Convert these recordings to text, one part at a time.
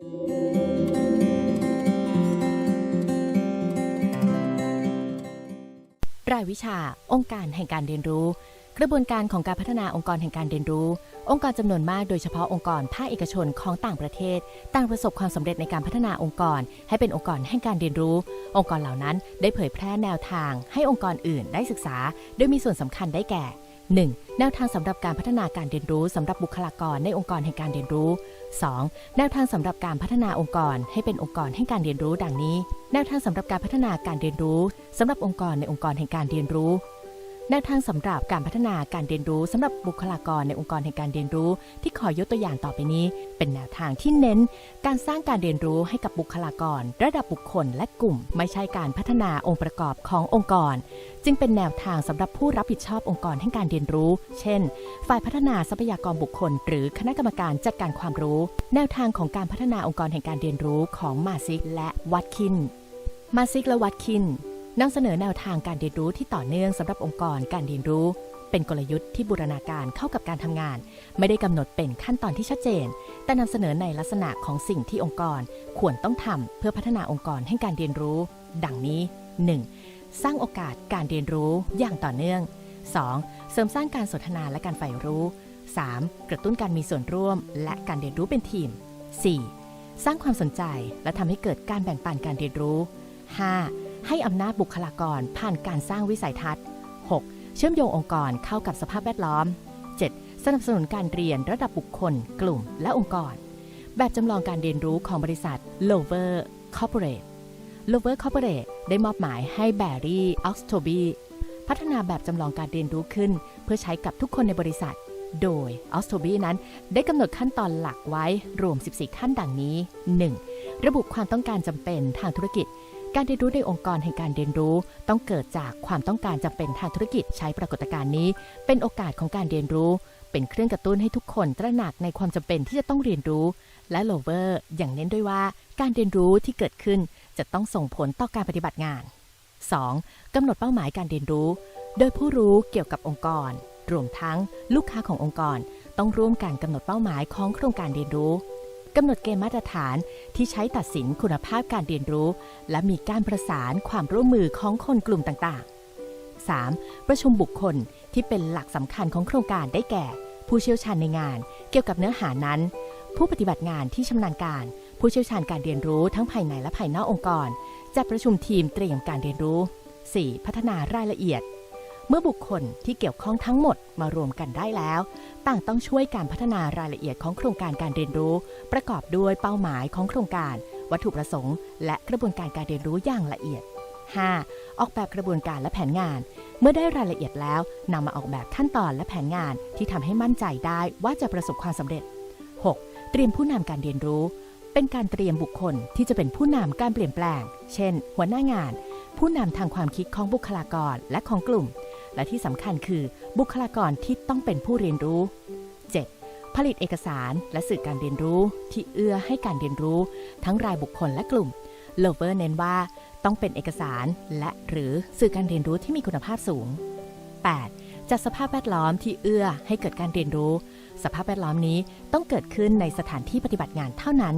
รายวิชา องค์การแห่งการเรียนรู้ กระบวนการของการพัฒนาองค์กรแห่งการเรียนรู้ องค์กรจำนวนมากโดยเฉพาะองค์กรภาคเอกชนของต่างประเทศ ต่างประสบความสำเร็จในการพัฒนาองค์กร ให้เป็นองค์กรแห่งการเรียนรู้ องค์กรเหล่านั้นได้เผยแพร่แนวทาง ให้องค์กรอื่นได้ศึกษา โดยมีส่วนสำคัญได้แก่ 1. แนวทางสำหรับการพัฒนาการเรียนรู้สำหรับบุคลากรในองค์กรแห่งการเรียนรู้ 2. แนวทางสำหรับการพัฒนาองค์กร ให้เป็นองค์กรแห่งการเรียนรู้ดังนี้ แนวทางสำหรับการพัฒนาการเรียนรู้สำหรับองค์กรในองค์กรแห่งการเรียนรู้ แนวทางสำหรับการพัฒนาการเรียนรู้สำหรับบุคลากรในองค์กรแห่งการเรียนรู้ ที่ขอยกตัวอย่างต่อไปนี้ เป็นแนวทางที่เน้น การสร้างการเรียนรู้ให้กับบุคลากร ระดับบุคคลและกลุ่ม ไม่ใช่การพัฒนาองค์ประกอบขององค์กร จึงเป็นแนวทางสำหรับผู้รับผิดชอบองค์กรแห่งการเรียนรู้ เช่น ฝ่ายพัฒนาทรัพยากรบุคคล หรือคณะกรรมการจัดการความรู้ แนวทางของการพัฒนาองค์กรแห่งการเรียนรู้ของมาซิกและวัตคินมาซิกและวัตคิน นำเสนอแนวทางการเรียนรู้ที่ต่อเนื่องสำหรับองค์กรการเรียนรู้ เป็นกลยุทธ์ที่บูรณาการเข้ากับการทำงาน ไม่ได้กำหนดเป็นขั้นตอนที่ชัดเจน แต่นำเสนอในลักษณะของสิ่งที่องค์กรควรต้องทำเพื่อพัฒนาองค์กรให้การเรียนรู้ ดังนี้ 1. สร้างโอกาสการเรียนรู้อย่างต่อเนื่อง 2. เสริมสร้างการสนทนาและการใฝ่รู้ 3. กระตุ้นการมีส่วนร่วม และการเรียนรู้เป็นทีม 4. สร้างความสนใจและทำให้เกิดการแบ่งปันการเรียนรู้ 5. ให้อำนาจบุคลากรผ่านการสร้างวิสัยทัศน์ 6. เชื่อมโยงองค์กรเข้ากับสภาพแวดล้อม 7. สนับสนุนการเรียนระดับบุคคล กลุ่ม และองค์กร แบบจำลองการเรียนรู้ของบริษัท Lover Corporate Lover Corporate ได้มอบหมายให้แบร์รี่ออกสโตบีพัฒนาแบบจำลองการเรียนรู้ขึ้น เพื่อใช้กับทุกคนในบริษัท โดยออสโตบีนั้นได้กำหนดขั้นตอนหลักไว้รวม 14 ขั้นดังนี้ 1. ระบุความต้องการจำเป็นทางธุรกิจ การเรียนรู้ในองค์กรแห่งการเรียนรู้ ต้องเกิดจากความต้องการจำเป็นทางธุรกิจใช้ปรากฏการณ์นี้ เป็นโอกาสของการเรียนรู้ เป็นเครื่องกระตุ้นให้ทุกคนตระหนักในความจำเป็นที่จะต้องเรียนรู้ และโลเวอร์อย่างเน้นด้วยว่าการเรียนรู้ที่เกิดขึ้นจะต้องส่งผลต่อการปฏิบัติงาน 2. กำหนดเป้าหมายการเรียนรู้ โดยผู้รู้เกี่ยวกับองค์กร รวมทั้งลูกค้าขององค์กร ต้องร่วมกันกำหนดเป้าหมายของโครงการเรียนรู้ กำหนดเกณฑ์มาตรฐานที่ใช้ตัดสินคุณภาพการเรียนรู้ และมีการประสานความร่วมมือของคนกลุ่มต่างๆ 3. ประชุมบุคคลที่เป็นหลักสำคัญของโครงการได้แก่ ผู้เชี่ยวชาญในงาน เกี่ยวกับเนื้อหานั้น ผู้ปฏิบัติงานที่ชำนาญการ ผู้เชี่ยวชาญการเรียนรู้ทั้งภายในและภายนอกองค์กรจัดประชุมทีมเตรียมการเรียนรู้ 4. พัฒนารายละเอียด เมื่อบุคคลที่เกี่ยวข้องทั้งหมดมารวมกันได้แล้ว ต่างต้องช่วยการพัฒนารายละเอียดของโครงการการเรียนรู้ ประกอบด้วยเป้าหมายของโครงการ วัตถุประสงค์ และกระบวนการการเรียนรู้อย่างละเอียด 5. ออกแบบกระบวนการและแผนงาน เมื่อได้รายละเอียดแล้วนำมาออกแบบขั้นตอนและแผนงานที่ทำให้มั่นใจได้ว่าจะประสบความสำเร็จ 6. เตรียมผู้นำการเรียนรู้ เป็นการเตรียมบุคคลที่จะเป็นผู้นำการเปลี่ยนแปลง เช่น หัวหน้างาน ผู้นำทางความคิดของบุคลากรและของกลุ่ม และที่สำคัญคือบุคลากรที่ต้องเป็นผู้เรียนรู้ 7. ผลิตเอกสารและสื่อการเรียนรู้ที่เอื้อให้การเรียนรู้ ทั้งรายบุคคลและกลุ่มโลเวอร์เน้นว่าต้องเป็นเอกสารและหรือสื่อการเรียนรู้ที่มีคุณภาพสูง 8. จัดสภาพแวดล้อมที่เอื้อให้เกิดการเรียนรู้ สภาพแวดล้อมนี้ต้องเกิดขึ้นในสถานที่ปฏิบัติงานเท่านั้น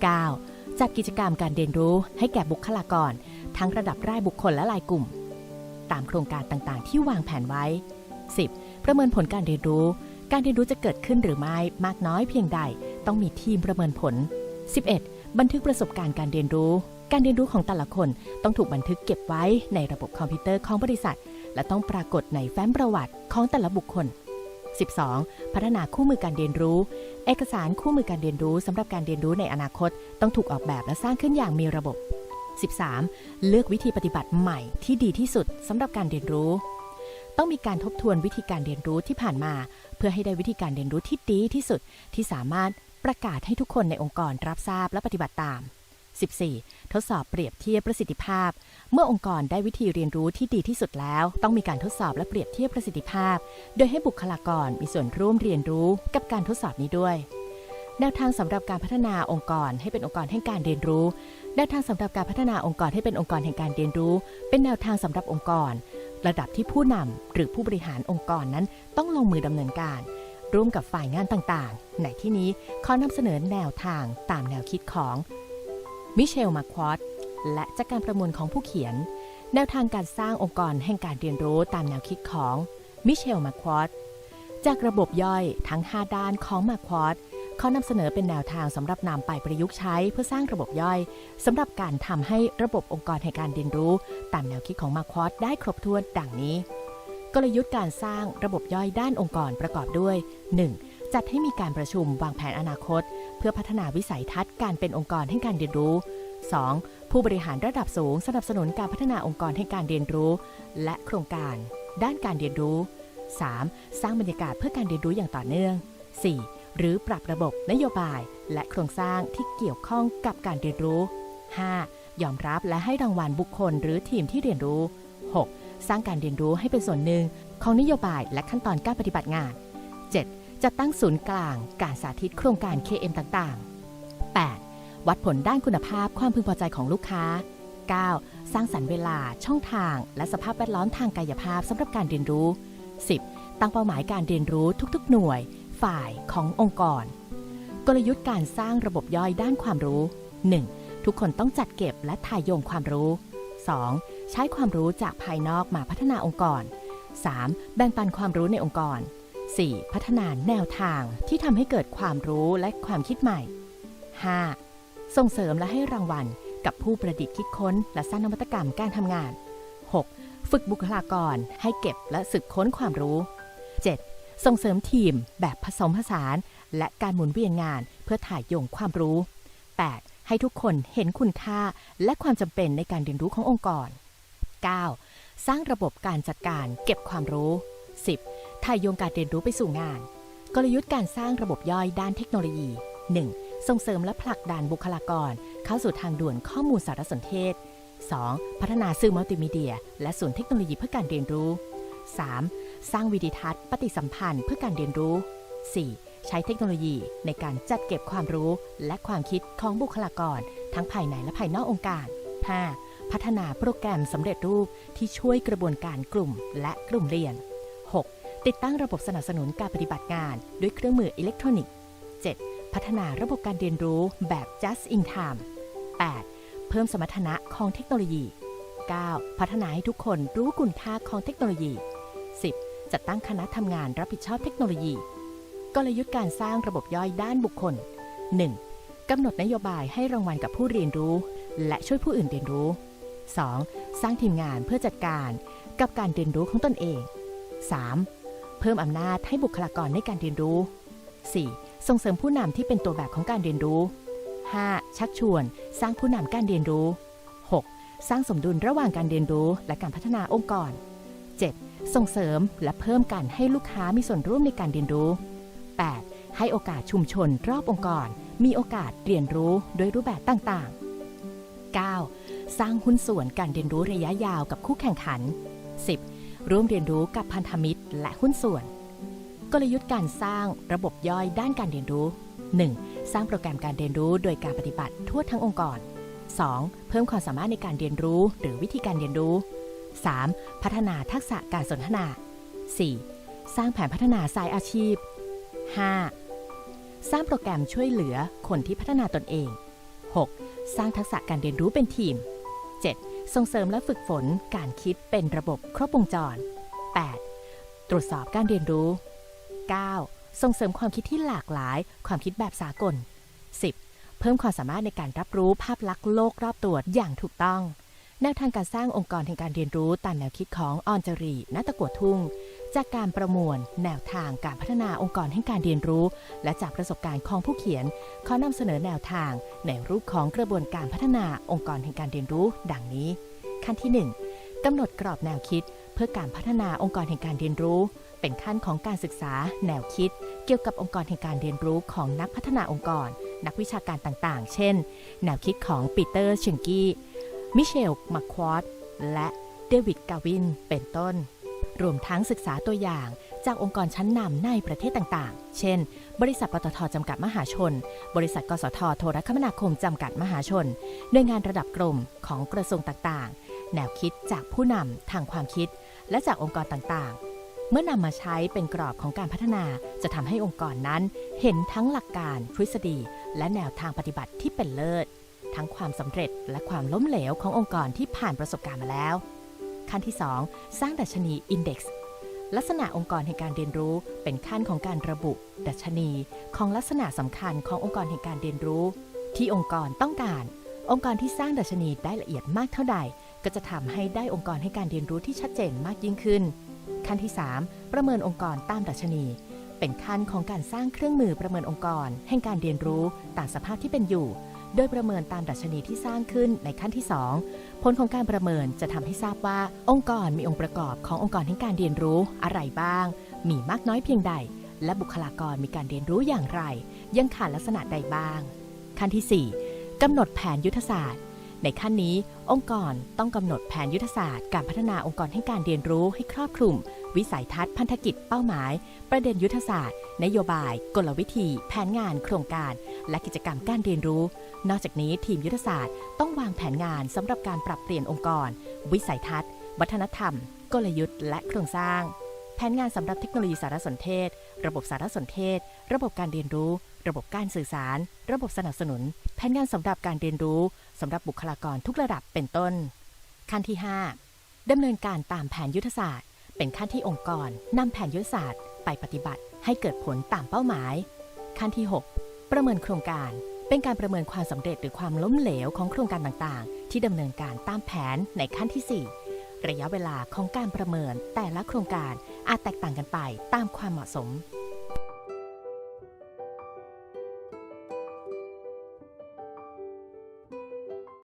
9. จัดกิจกรรมการเรียนรู้ให้แก่บุคลากร ทั้งระดับรายบุคคลและรายกลุ่ม ตามโครงการต่างๆ ที่วางแผนไว้ 10. ประเมินผลการเรียนรู้ การเรียนรู้จะเกิดขึ้นหรือไม่มากน้อยเพียงใด ต้องมีทีมประเมินผล 11. บันทึกประสบการณ์การเรียนรู้ การเรียนรู้ของแต่ละคนต้องถูกบันทึกเก็บไว้ในระบบคอมพิวเตอร์ของบริษัท และต้องปรากฏในแฟ้มประวัติของแต่ละบุคคล 12. พัฒนาคู่มือการเรียนรู้ เอกสารคู่มือการเรียนรู้สำหรับการเรียนรู้ในอนาคต ต้องถูกออกแบบและสร้างขึ้นอย่างมีระบบ 13. เลือกวิธีปฏิบัติใหม่ที่ดีที่สุดสำหรับการเรียนรู้ ต้องมีการทบทวนวิธีการเรียนรู้ที่ผ่านมา เพื่อให้ได้วิธีการเรียนรู้ที่ดีที่สุด ที่สามารถประกาศให้ทุกคนในองค์กรรับทราบและปฏิบัติตาม 14. ทดสอบเปรียบเทียบประสิทธิภาพ เมื่อองค์กรได้วิธีเรียนรู้ที่ดีที่สุดแล้ว ต้องมีการทดสอบและเปรียบเทียบประสิทธิภาพ โดยให้บุคลากรมีส่วนร่วมเรียนรู้กับการทดสอบนี้ด้วย แนวทางสำหรับการพัฒนาองค์กรให้เป็นองค์กรแห่งการเรียนรู้ แนวทางสำหรับการพัฒนาองค์กรให้เป็นองค์กรแห่งการเรียนรู้ เป็นแนวทางสำหรับองค์กร ระดับที่ผู้นำหรือผู้บริหารองค์กรนั้นต้องลงมือดำเนินการ ร่วมกับฝ่ายงานต่างๆ ในที่นี้ขอนำเสนอแนวทางตามแนวคิดของมิเชลมาควอตและจากการประมวลของผู้เขียน แนวทางการสร้างองค์กรแห่งการเรียนรู้ตามแนวคิดของมิเชลมาควอตจากระบบย่อยทั้ง 5 ด้านของมาควอต เขานำเสนอเป็นแนวทางสำหรับนำไปประยุกต์ใช้เพื่อสร้างระบบย่อยสำหรับการทำให้ระบบองค์กรแห่งการเรียนรู้ ตามแนวคิดของมาควอตได้ครบถ้วนดังนี้ กลยุทธ์การสร้างระบบย่อยด้านองค์กรประกอบด้วย 1. จัดให้มีการประชุมวางแผนอนาคต เพื่อพัฒนาวิสัยทัศน์การเป็นองค์กรให้การเรียนรู้ 2. ผู้บริหารระดับสูงสนับสนุนการพัฒนาองค์กรให้การเรียนรู้ และโครงการ ด้านการเรียนรู้ 3. สร้างบรรยากาศเพื่อการเรียนรู้อย่างต่อเนื่อง 4. หรือปรับระบบนโยบาย และโครงสร้างที่เกี่ยวข้องกับการเรียนรู้ 5. ยอมรับและให้รางวัลบุคคลหรือทีมที่เรียนรู้ 6. สร้างการเรียนรู้ให้เป็นส่วนหนึ่ง ของนโยบายและขั้นตอนการปฏิบัติงาน 7. จัดตั้งศูนย์กลาง การสาธิตโครงการ KM ต่างๆ 8. วัดผลด้านคุณภาพความพึงพอใจของลูกค้า 9. สร้างสรรค์เวลา ช่องทาง และสภาพแวดล้อมทางกายภาพสำหรับการเรียนรู้ 10. ตั้งเป้าหมายการเรียนรู้ทุกๆ หน่วย ฝ่ายขององค์กร กลยุทธ์การสร้างระบบย่อยด้านความรู้ 1. ทุกคนต้องจัดเก็บและถ่ายโยงความรู้ 2. ใช้ความรู้จากภายนอกมาพัฒนาองค์กร 3. แบ่งปันความรู้ในองค์กร 4. พัฒนาแนวทางที่ทำให้เกิดความรู้และความคิดใหม่ 5. ส่งเสริมและให้รางวัลกับผู้ประดิษฐ์คิดค้น และสร้างนวัตกรรมการทำงาน 6. ฝึกบุคลากรให้เก็บและสึกค้นความรู้ 7. ส่งเสริมทีมแบบผสมผสาน และการหมุนเวียนงานเพื่อถ่ายโยงความรู้ 8. ให้ทุกคนเห็นคุณค่าและความจำเป็นในการเรียนรู้ขององค์กร 9. สร้างระบบการจัดการเก็บความรู้ 10. ถ่ายโยงการเรียนรู้ไปสู่งาน กลยุทธ์การสร้างระบบย่อยด้านเทคโนโลยี 1. ส่งเสริมและผลักดันบุคลากร เข้าสู่ทางด่วนข้อมูลสารสนเทศ 2. พัฒนาสื่อมัลติมีเดีย และศูนย์เทคโนโลยีเพื่อการเรียนรู้ 3. สร้างวิดีทัศน์ ปฏิสัมพันธ์เพื่อการเรียนรู้ 4. ใช้เทคโนโลยีในการจัดเก็บความรู้และความคิดของบุคลากร ทั้งภายในและภายนอกองค์การ 5. พัฒนาโปรแกรมสำเร็จรูปที่ช่วยกระบวนการกลุ่มและกลุ่มเรียน 6. ติดตั้งระบบสนับสนุนการปฏิบัติงานด้วยเครื่องมืออิเล็กทรอนิกส์ 7. พัฒนาระบบการเรียนรู้แบบ just in time 8. เพิ่มสมรรถนะของเทคโนโลยี 9. พัฒนาให้ทุกคนรู้คุณค่าของเทคโนโลยี 10. จัดตั้งคณะทำงานรับผิดชอบเทคโนโลยี กลยุทธ์การสร้างระบบย่อยด้านบุคคล 1. กำหนดนโยบายให้รางวัลกับผู้เรียนรู้ และช่วยผู้อื่นเรียนรู้ 2. สร้างทีมงานเพื่อจัดการกับการเรียนรู้ของตนเอง 3. เพิ่มอำนาจให้บุคลากรในการเรียนรู้ 4. ส่งเสริมผู้นำที่เป็นตัวแบบของการเรียนรู้ 5. ชักชวน สร้างผู้นำการเรียนรู้ 6. สร้างสมดุลระหว่างการเรียนรู้และการพัฒนาองค์กร 7. ส่งเสริมและเพิ่มการให้ลูกค้ามีส่วนร่วมในการเรียนรู้ 8. ให้โอกาสชุมชนรอบองค์กร มีโอกาสเรียนรู้โดยรูปแบบต่างๆ 9. สร้างหุ้นส่วนการเรียนรู้ระยะยาวกับคู่แข่งขัน 10. ร่วมเรียนรู้กับพันธมิตรและหุ้นส่วน กลยุทธ์การสร้างระบบย่อยด้านการเรียนรู้ 1. สร้างโปรแกรมการเรียนรู้โดยการปฏิบัติทั่วทั้งองค์กร 2. เพิ่มความสามารถในการเรียนรู้หรือวิธีการเรียนรู้ 3. พัฒนาทักษะการสนทนา 4. สร้างแผนพัฒนาสายอาชีพ 5. สร้างโปรแกรมช่วยเหลือคนที่พัฒนาตนเอง 6. สร้างทักษะการเรียนรู้เป็นทีม 7. ส่งเสริมและฝึกฝนการคิดเป็นระบบครบวงจร 8. ตรวจสอบการเรียนรู้ 9. ส่งเสริมความคิดที่หลากหลาย ความคิดแบบสากล 10. เพิ่มความสามารถในการรับรู้ภาพลักษณ์โลกรอบตัวอย่างถูกต้อง แนวทางการสร้างองค์กรแห่งการเรียนรู้ตามแนวคิดของออนจรีนัตะกัวทุ่ง จากการประมวล แนวทางการพัฒนาองค์กรแห่งการเรียนรู้ และจากประสบการณ์ของผู้เขียนขอนำเสนอแนวทาง ในรูปของกระบวนการพัฒนาองค์กรแห่งการเรียนรู้ ดังนี้ ขั้นที่ 1กำหนดกรอบแนวคิด เพื่อการพัฒนาองค์กรแห่งการเรียนรู้ เป็นขั้นของการศึกษา แนวคิด เกี่ยวกับองค์กรแห่งการเรียนรู้ของนักพัฒนาองค์กร นักวิชาการต่างๆ เช่น แนวคิดของปีเตอร์เชงกี้ มิเชลมาควอตและเดวิดกาวิน เป็นต้น รวมทั้งศึกษาตัวอย่างจากองค์กรชั้นนำในประเทศต่างๆ เช่น บริษัทปตทจำกัดมหาชน บริษัทกสทโทรคมนาคมจำกัดมหาชน หน่วยงานระดับกรมของกระทรวงต่างๆ แนวคิดจากผู้นำทางความคิด และจากองค์กรต่างๆ เมื่อนำมาใช้เป็นกรอบของการพัฒนาจะทำให้องค์กรนั้น เห็นทั้งหลักการทฤษฎี และแนวทางปฏิบัติที่เป็นเลิศ ทั้งความสำเร็จและความล้มเหลวขององค์กรที่ผ่านประสบการณ์มาแล้ว ขั้นที่ 2 สร้างดัชนี Index ลักษณะองค์กรแห่งการเรียนรู้ เป็นขั้นของการระบุ ดัชนี ของลักษณะสำคัญขององค์กรแห่งการเรียนรู้ ที่องค์กรต้องการ องค์กรที่สร้างดัชนีได้ละเอียดมากเท่าใด ก็จะทำให้ได้องค์กรให้การเรียนรู้ที่ชัดเจนมากยิ่งขึ้น ขั้นที่ 3 ประเมินองค์กรตามดัชนีเป็นขั้นของการสร้างเครื่องมือประเมินองค์กร แห่งการเรียนรู้ตามสภาพที่เป็นอยู่ โดยประเมินตามดัชนีที่สร้างขึ้นในขั้นที่ 2 ผลของการประเมินจะทำให้ทราบว่า องค์กรมีองค์ประกอบขององค์กรแห่งการเรียนรู้อะไรบ้าง มีมากน้อยเพียงใด และบุคลากรมีการเรียนรู้อย่างไร ยังขาดลักษณะใดบ้าง ขั้นที่ 4กำหนดแผนยุทธศาสตร์ ในขั้นนี้ องค์กรต้องกำหนดแผนยุทธศาสตร์ การพัฒนาองค์กรให้การเรียนรู้ให้ครอบคลุม วิสัยทัศน์พันธกิจเป้าหมาย ประเด็นยุทธศาสตร์ นโยบาย กลวิธี แผนงาน โครงการ และกิจกรรมการเรียนรู้ นอกจากนี้ทีมยุทธศาสตร์ต้องวางแผนงานสำหรับการปรับเปลี่ยนองค์กร วิสัยทัศน์ วัฒนธรรม กลยุทธ์และโครงสร้าง แผนงานสำหรับเทคโนโลยีสารสนเทศ ระบบสารสนเทศ ระบบการเรียนรู้ ระบบการสื่อสาร ระบบสนับสนุน แผนงานสำหรับการเรียนรู้สำหรับบุคลากรทุกระดับเป็นต้น ขั้นที่ 5ดำเนินการตามแผนยุทธศาสตร์ เป็นขั้นที่องค์กรนำแผนยุทธศาสตร์ไปปฏิบัติให้เกิดผลตามเป้าหมาย ขั้นที่ 6 ประเมินโครงการ เป็นการประเมินความสำเร็จหรือความล้มเหลวของโครงการต่างๆ ที่ดำเนินการตามแผนในขั้นที่ 4 ระยะเวลาของการประเมินแต่ละโครงการอาจแตกต่างกันไปตามความเหมาะสม